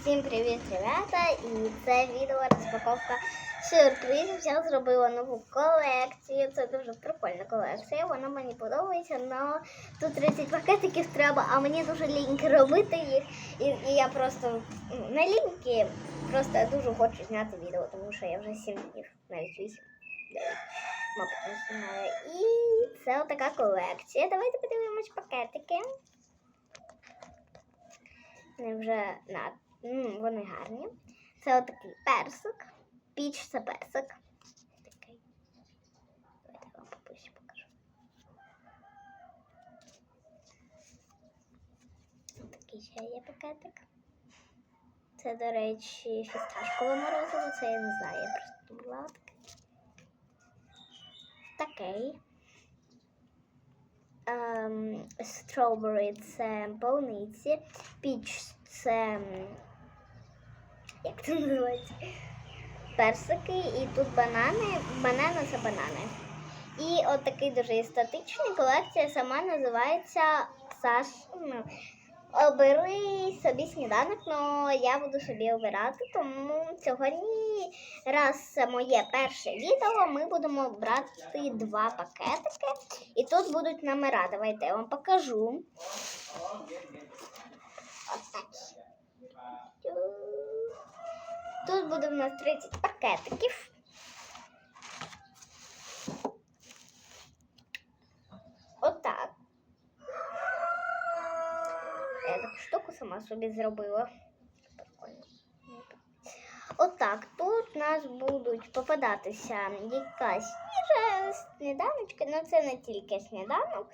Всім привіт, ребята! І це відео розпаковка сюрпризів. Я зробила нову колекцію. Це дуже прикольна колекція. Вона мені подобається, але тут 30 пакетиків треба, а мені дуже ліньки робити їх. І, і я просто ну, не ліньки, просто я дуже хочу зняти відео, тому що я вже 7 днів, навіть 8. Мабуть, не знаю. І це отака колекція. Давайте подивимось пакетики. Вони вже на М, вони гарні. Це отакий персик. Піч це персик. Такий. Давайте я вам поближче покажу. Такий ще є пакетик. Це, до речі, фісташкове морозиво. Це я не знаю, я просто була таке. Такий. Ем, strawberry це полуниці, піч це як це називається? Персики, і тут банани. Банани це банани. І от такий дуже естетичний колекція сама називається Саш. ну, Обери собі сніданок, але я буду собі обирати, тому сьогодні, раз це моє перше відео, ми будемо брати два пакетики. І тут будуть номера. Давайте я вам покажу. Ось так. Тут буде в нас 30 пакетиків. Отак. Я таку штуку сама собі зробила. Отак, тут у нас будуть попадатися якась свіжа сніданочка, але це не тільки сніданок,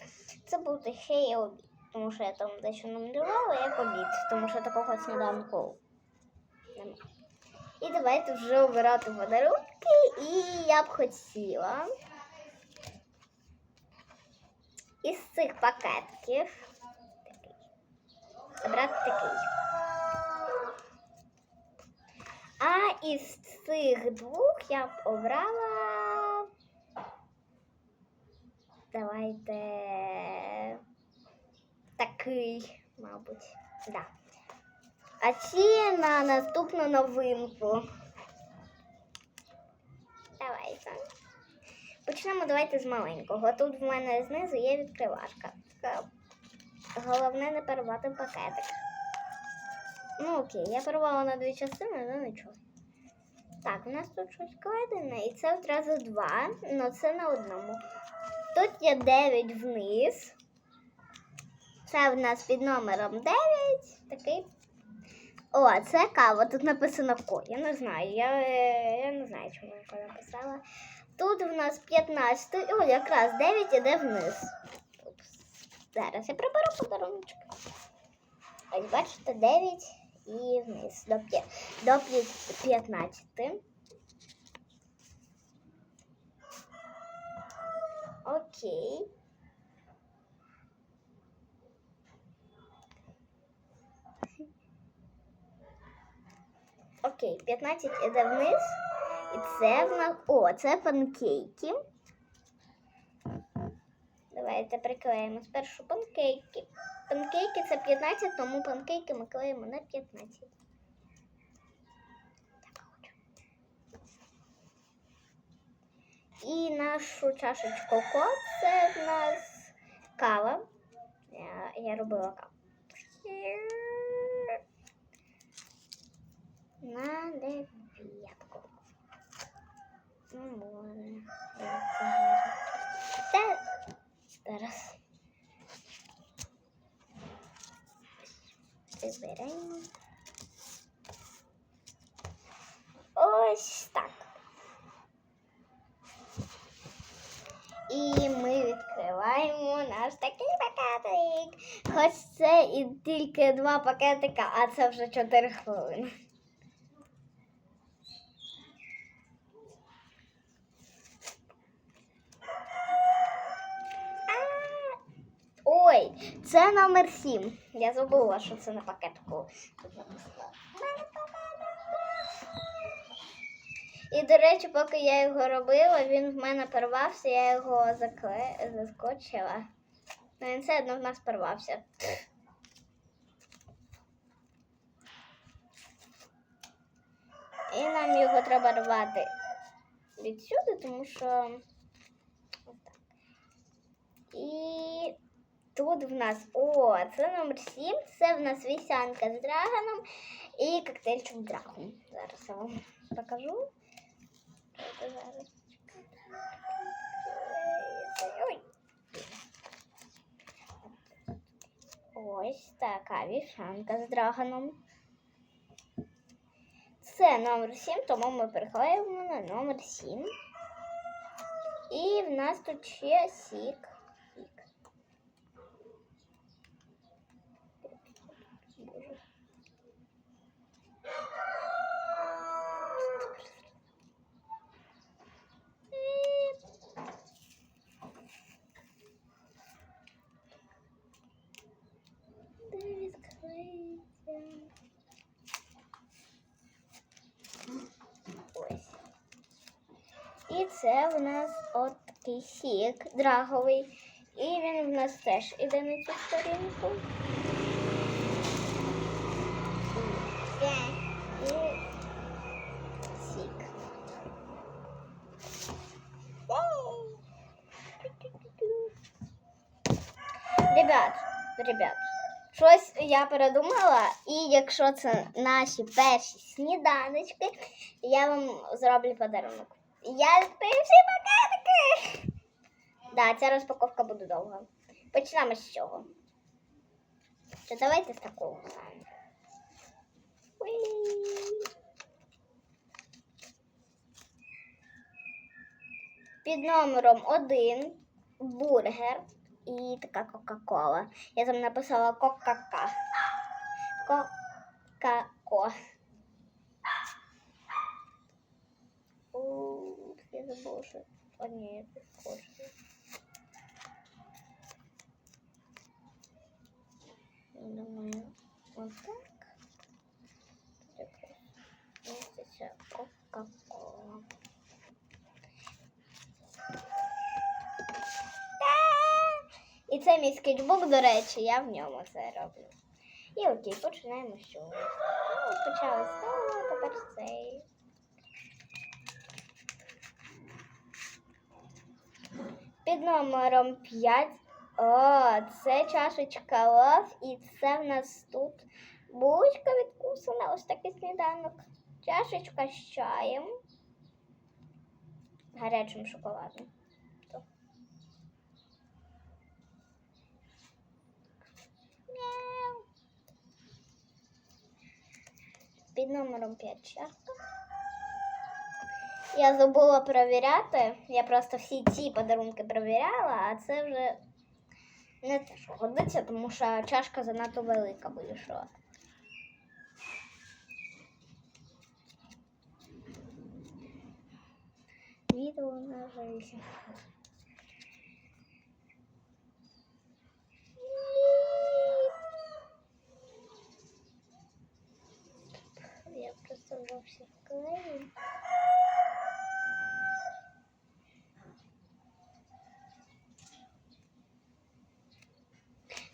це буде ще й обід. Тому що я там дещо намалювала як обід, тому що такого сніданку немає. І давайте вже обирати подарунки. І я б хотіла із цих пакетків такий, обрати такий. А із цих двох я б обрала. Давайте такий, мабуть. Да. А ці на наступну новинку. Давайте. Почнемо давайте з маленького. Тут в мене знизу є відкривашка. Головне не перервати пакетик. Ну окей, я порвала на дві частини, але нічого. Так, у нас тут щось складене, і це одразу два, але це на одному. Тут є 9 вниз. Це в нас під номером 9. Такий. О, це кава. Тут написано ко. Я не знаю. Я, я не знаю, чому я написала. Тут в нас 15. О, якраз 9 іде вниз. Упс. Зараз я приберу подаруночки. Ось бачите, 9 і вниз до, до п'я- 15. Окей. Окей, 15 іде вниз. І це в нас. О, це панкейки. Давайте приклеїмо спершу панкейки. Панкейки це 15, тому панкейки ми клеїмо на 15. Так. І нашу чашечку ко це в нас кава. Я, я робила каву. На дев'ятку. Ладно. Та зараз. Приберемо. Ось так. І ми відкриваємо наш такий пакетик. Хоч це і тільки два пакетика, а це вже 4 хвилини. А, Ой, це номер 7. Я забула, що це на пакетку тут. І, до речі, поки я його робила, він в мене порвався, я його закле... заскочила. Ну, він все одно в нас порвався. І нам його треба рвати відсюди, тому що. І тут в нас. О, це номер 7. Це в нас вісянка з драгоном і коктейльчик драгон. Зараз я вам покажу. Ось така вішанка з драгоном. Це номер 7, тому ми переклеїмо на номер 7. І в нас тут ще. Сік. І це в нас от такий сік драговий. І він в нас теж іде на цю сторінку. І сік. Ребят, ребят, щось я передумала, і якщо це наші перші сніданочки, я вам зроблю подарунок. Я всі пакетики. Да, ця розпаковка буде довга. Почнемо з чого? Чи давайте з такого саме. Під номером 1 бургер і така Кока-Кола. Я там написала Кока-Ка. Кока-Ко. Я забула, що однією коштує. Я думаю, вот так. Тут якраз міститься Кока-Кола. І це мій скетчбук, до речі, я в ньому це роблю. І окей, починаємо з чого. Ну, почали з того, тепер цей. Під номером 5. О, це чашечка лав, і це в нас тут булочка відкусана, ось такий сніданок. Чашечка з чаєм. Гарячим шоколадом. Під номером 5 чашка. Я забула перевіряти. Я просто всі ці подарунки перевіряла, а це вже не те, що годиться, тому що чашка занадто велика що. Відео на жаль. Я просто вовсе вклею.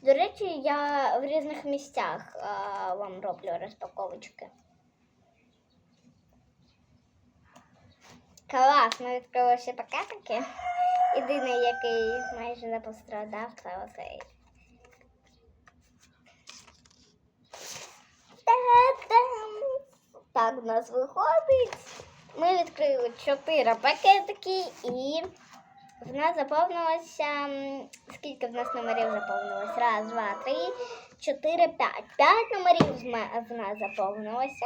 До речі, я в різних місцях а, вам роблю розпаковочки. Клас, ми відкрили всі пакетики. Єдиний, який майже не пострадав, це оцей. Та-дам! Так у нас виходить. Ми відкрили чотири пакетики і в нас заповнилося. Скільки в нас номерів заповнилось? Раз, два, три, чотири, п'ять. П'ять номерів в нас заповнилося.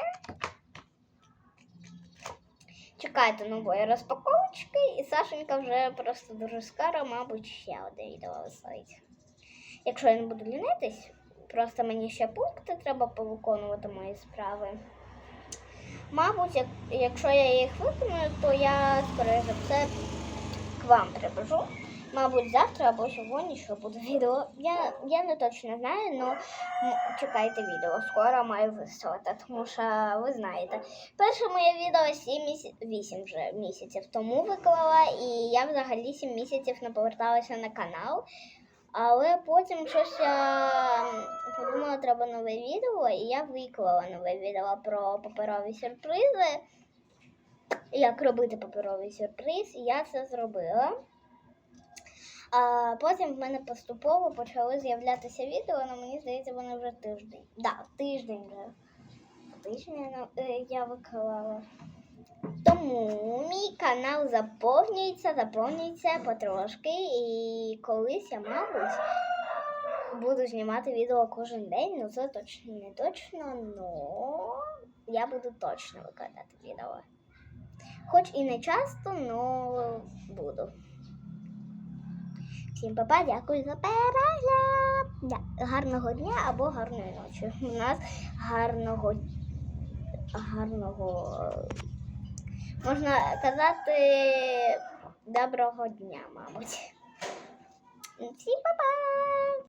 Чекайте нової розпаковочки, і Сашенька вже просто дуже скоро, мабуть, ще одне відео виставить. Якщо я не буду лінитись, просто мені ще пункти треба повиконувати мої справи. Мабуть, як, якщо я їх виконую, то я, скоріше за все, к вам прибежу. Мабуть, завтра або сьогодні, що буде відео. Я, я не точно знаю, але чекайте відео. Скоро маю виставити, тому що ви знаєте. Перше моє відео 7 місяців, 8 вже місяців тому виклала, і я взагалі 7 місяців не поверталася на канал. Але потім щось я подумала, треба нове відео, і я виклала нове відео про паперові сюрпризи. як робити паперовий сюрприз, і я це зробила. А потім в мене поступово почали з'являтися відео, але мені здається, вони вже тиждень. Да, тиждень вже. Тиждень е, я виклала. Тому мій канал заповнюється, заповнюється потрошки. І колись я, мабуть, буду знімати відео кожен день. Ну це точно не точно, але я буду точно викладати відео. Хоч і не часто, але буду. Всім папа, дякую за перегляд. Гарного дня або гарної ночі. У нас гарного гарного можна казати доброго дня, мабуть. Всім па-па!